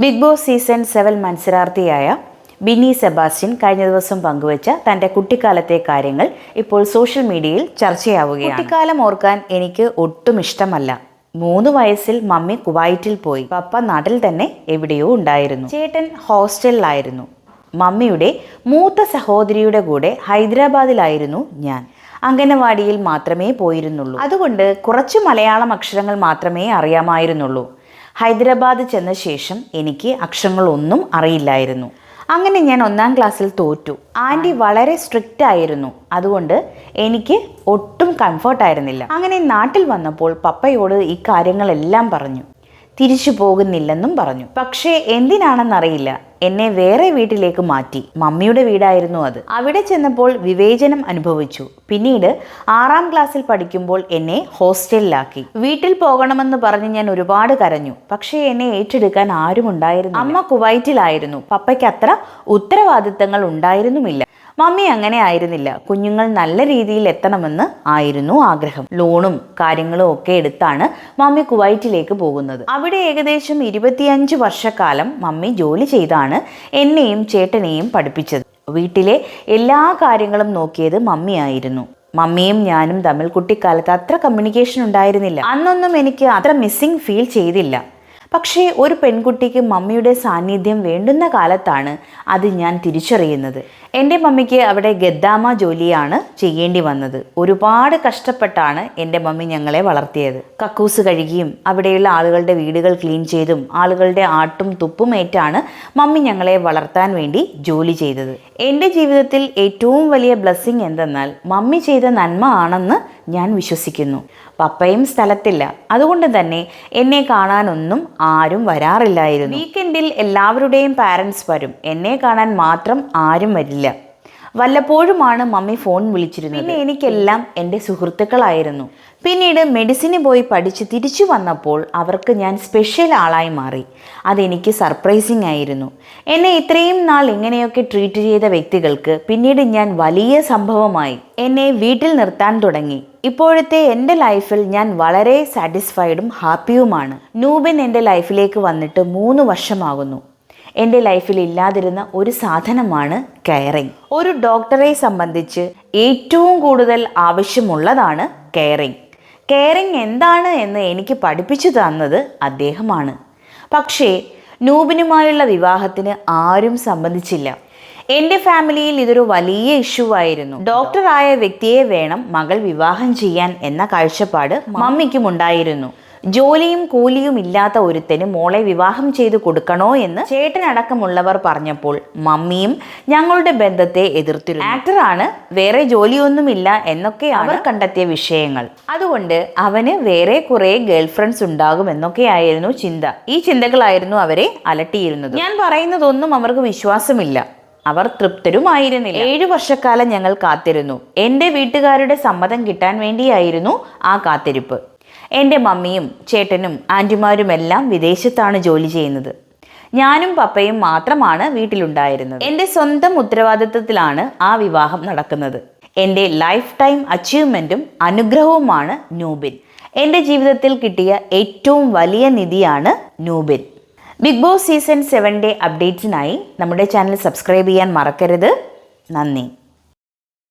Big boss season seven മത്സരാർത്ഥിയായ Binny Sebastian കഴിഞ്ഞ ദിവസം പങ്കുവച്ച തന്റെ കുട്ടിക്കാലത്തെ കാര്യങ്ങൾ ഇപ്പോൾ സോഷ്യൽ മീഡിയയിൽ ചർച്ചയാവുകയാണ്. കുട്ടിക്കാലം ഓർക്കാൻ എനിക്ക് ഒട്ടും ഇഷ്ടമല്ല. മൂന്ന് വയസ്സിൽ മമ്മി കുവൈറ്റിൽ പോയി. പപ്പ നാട്ടിൽ തന്നെ എവിടെയോ ഉണ്ടായിരുന്നു. ചേട്ടൻ ഹോസ്റ്റലിലായിരുന്നു. മമ്മിയുടെ മൂത്ത സഹോദരിയുടെ കൂടെ ഹൈദരാബാദിലായിരുന്നു ഞാൻ. അംഗനവാടിയിൽ മാത്രമേ പോയിരുന്നുള്ളൂ. അതുകൊണ്ട് കുറച്ച് മലയാളം അക്ഷരങ്ങൾ മാത്രമേ അറിയാമായിരുന്നുള്ളൂ. ഹൈദരാബാദ് ചെന്ന ശേഷം എനിക്ക് അക്ഷരങ്ങളൊന്നും അറിയില്ലായിരുന്നു. അങ്ങനെ ഞാൻ ഒന്നാം ക്ലാസ്സിൽ തോറ്റു. ആന്റി വളരെ സ്ട്രിക്റ്റ് ആയിരുന്നു. അതുകൊണ്ട് എനിക്ക് ഒട്ടും കംഫർട്ടായിരുന്നില്ല അങ്ങനെ നാട്ടിൽ വന്നപ്പോൾ പപ്പയോട് ഈ കാര്യങ്ങളെല്ലാം പറഞ്ഞു. തിരിച്ചു പോകുന്നില്ലെന്നും പറഞ്ഞു. പക്ഷേ എന്തിനാണെന്നറിയില്ല. എന്നെ വേറെ വീട്ടിലേക്ക് മാറ്റി. മമ്മിയുടെ വീടായിരുന്നു അത്. അവിടെ ചെന്നപ്പോൾ വിവേചനം അനുഭവിച്ചു. പിന്നീട് ആറാം ക്ലാസ്സിൽ പഠിക്കുമ്പോൾ എന്നെ ഹോസ്റ്റലിലാക്കി. വീട്ടിൽ പോകണമെന്ന് പറഞ്ഞ് ഞാൻ ഒരുപാട് കരഞ്ഞു. പക്ഷേ എന്നെ ഏറ്റെടുക്കാൻ ആരും ഉണ്ടായിരുന്നു അമ്മ കുവൈറ്റിലായിരുന്നു. പപ്പയ്ക്ക് അത്ര ഉത്തരവാദിത്തങ്ങൾ ഉണ്ടായിരുന്നുമില്ല. മമ്മി അങ്ങനെ ആയിരുന്നില്ല. കുഞ്ഞുങ്ങൾ നല്ല രീതിയിൽ എത്തണമെന്ന് ആയിരുന്നു ആഗ്രഹം. ലോണും കാര്യങ്ങളും ഒക്കെ എടുത്താണ് മമ്മി കുവൈറ്റിലേക്ക് പോകുന്നത്. അവിടെ ഏകദേശം ഇരുപത്തിയഞ്ച് വർഷക്കാലം മമ്മി ജോലി ചെയ്താണ് എന്നെയും ചേട്ടനെയും പഠിപ്പിച്ചത്. വീട്ടിലെ എല്ലാ കാര്യങ്ങളും നോക്കിയത് മമ്മിയായിരുന്നു മമ്മിയും ഞാനും തമ്മിൽ കുട്ടിക്കാലത്ത് അത്ര കമ്മ്യൂണിക്കേഷൻ ഉണ്ടായിരുന്നില്ല. അന്നൊന്നും എനിക്ക് അത്ര മിസ്സിംഗ് ഫീൽ ചെയ്തില്ല. പക്ഷേ ഒരു പെൺകുട്ടിക്ക് മമ്മിയുടെ സാന്നിധ്യം വേണ്ടുന്ന കാലത്താണ് അത് ഞാൻ തിരിച്ചറിയുന്നത്. എന്റെ മമ്മിക്ക് അവിടെ ഗദ്ദാമ ജോലിയാണ് ചെയ്യേണ്ടി വന്നത്. ഒരുപാട് കഷ്ടപ്പെട്ടാണ് എന്റെ മമ്മി ഞങ്ങളെ വളർത്തിയത്. കക്കൂസ് കഴുകിയും അവിടെയുള്ള ആളുകളുടെ വീടുകൾ ക്ലീൻ ചെയ്തും ആളുകളുടെ ആട്ടും തുപ്പും ഏറ്റാണ് മമ്മി ഞങ്ങളെ വളർത്താൻ വേണ്ടി ജോലി ചെയ്തത്. എന്റെ ജീവിതത്തിൽ ഏറ്റവും വലിയ ബ്ലെസ്സിങ് എന്തെന്നാൽ മമ്മി ചെയ്ത നന്മ ആണെന്ന് ഞാൻ വിശ്വസിക്കുന്നു. പപ്പയും സ്ഥലത്തില്ല. അതുകൊണ്ട് തന്നെ എന്നെ കാണാനൊന്നും ആരും വരാറില്ലായിരുന്നു. വീക്കെൻഡിൽ എല്ലാവരുടെയും പാരൻസ് വരും. എന്നെ കാണാൻ മാത്രം ആരും വരില്ല. വല്ലപ്പോഴുമാണ് മമ്മി ഫോൺ വിളിച്ചിരുന്നത്. പിന്നെ എനിക്കെല്ലാം എന്റെ സുഹൃത്തുക്കളായിരുന്നു. പിന്നീട് മെഡിസിന് പോയി പഠിച്ച് തിരിച്ചു വന്നപ്പോൾ അവർക്ക് ഞാൻ സ്പെഷ്യൽ ആളായി മാറി. അതെനിക്ക് സർപ്രൈസിങ് ആയിരുന്നു. എന്നെ ഇത്രയും നാൾ ഇങ്ങനെയൊക്കെ ട്രീറ്റ് ചെയ്ത വ്യക്തികൾക്ക് പിന്നീട് ഞാൻ വലിയ സംഭവമായി. എന്നെ വീട്ടിൽ നിർത്താൻ തുടങ്ങി. ഇപ്പോഴത്തെ എന്റെ ലൈഫിൽ ഞാൻ വളരെ സാറ്റിസ്ഫൈഡും ഹാപ്പിയുമാണ്. നൂബിൻ എന്റെ ലൈഫിലേക്ക് വന്നിട്ട് മൂന്ന് വർഷമാകുന്നു. എന്റെ ലൈഫിൽ ഇല്ലാതിരുന്ന ഒരു സാധനമാണ് കെയറിങ് ഒരു ഡോക്ടറെ സംബന്ധിച്ച് ഏറ്റവും കൂടുതൽ ആവശ്യമുള്ളതാണ് കെയറിങ് കെയറിങ് എന്താണ് എന്ന് എനിക്ക് പഠിപ്പിച്ചു തന്നത് അദ്ദേഹമാണ്. പക്ഷേ നൂബിനുമായുള്ള വിവാഹത്തിന് ആരും സംബന്ധിച്ചില്ല. എന്റെ ഫാമിലിയിൽ ഇതൊരു വലിയ ഇഷ്യൂ ആയിരുന്നു. ഡോക്ടറായ വ്യക്തിയെ വേണം മകൾ വിവാഹം ചെയ്യാൻ എന്ന കാഴ്ചപ്പാട് മമ്മിക്കും ഉണ്ടായിരുന്നു ജോലിയും കൂലിയും ഇല്ലാത്ത ഒരുത്തന് മോളെ വിവാഹം ചെയ്തു കൊടുക്കണോ എന്ന് ചേട്ടനടക്കമുള്ളവർ പറഞ്ഞപ്പോൾ മമ്മിയും ഞങ്ങളുടെ ബന്ധത്തെ എതിർത്തിരുന്നു. ആക്ടറാണ് വേറെ ജോലിയൊന്നുമില്ല എന്നൊക്കെ അവർ കണ്ടെത്തിയ വിഷയങ്ങൾ. അതുകൊണ്ട് അവന് വേറെ കുറെ ഗേൾ ഫ്രണ്ട്സ് ഉണ്ടാകും എന്നൊക്കെയായിരുന്നു ചിന്ത. ഈ ചിന്തകളായിരുന്നു അവരെ അലട്ടിയിരുന്നത്. ഞാൻ പറയുന്നതൊന്നും അവർക്ക് വിശ്വാസമില്ല. അവർ തൃപ്തരുമായിരുന്നില്ല. ഏഴു വർഷക്കാലം ഞങ്ങൾ കാത്തിരുന്നു. എന്റെ വീട്ടുകാരുടെ സമ്മതം കിട്ടാൻ വേണ്ടിയായിരുന്നു ആ കാത്തിരിപ്പ്. എന്റെ മമ്മിയും ചേട്ടനും ആന്റിമാരുമെല്ലാം വിദേശത്താണ് ജോലി ചെയ്യുന്നത്. ഞാനും പപ്പയും മാത്രമാണ് വീട്ടിലുണ്ടായിരുന്നത്. എന്റെ സ്വന്തം ഉത്തരവാദിത്വത്തിലാണ് ആ വിവാഹം നടക്കുന്നത്. എന്റെ ലൈഫ് ടൈം അച്ചീവ്മെന്റും അനുഗ്രഹവുമാണ് നൂബിൻ. എന്റെ ജീവിതത്തിൽ കിട്ടിയ ഏറ്റവും വലിയ നിധിയാണ് നൂബിൻ. ബിഗ് ബോസ് സീസൺ സെവന്റെ അപ്ഡേറ്റ്സിനായി നമ്മുടെ ചാനൽ സബ്സ്ക്രൈബ് ചെയ്യാൻ മറക്കരുത്. നന്ദി.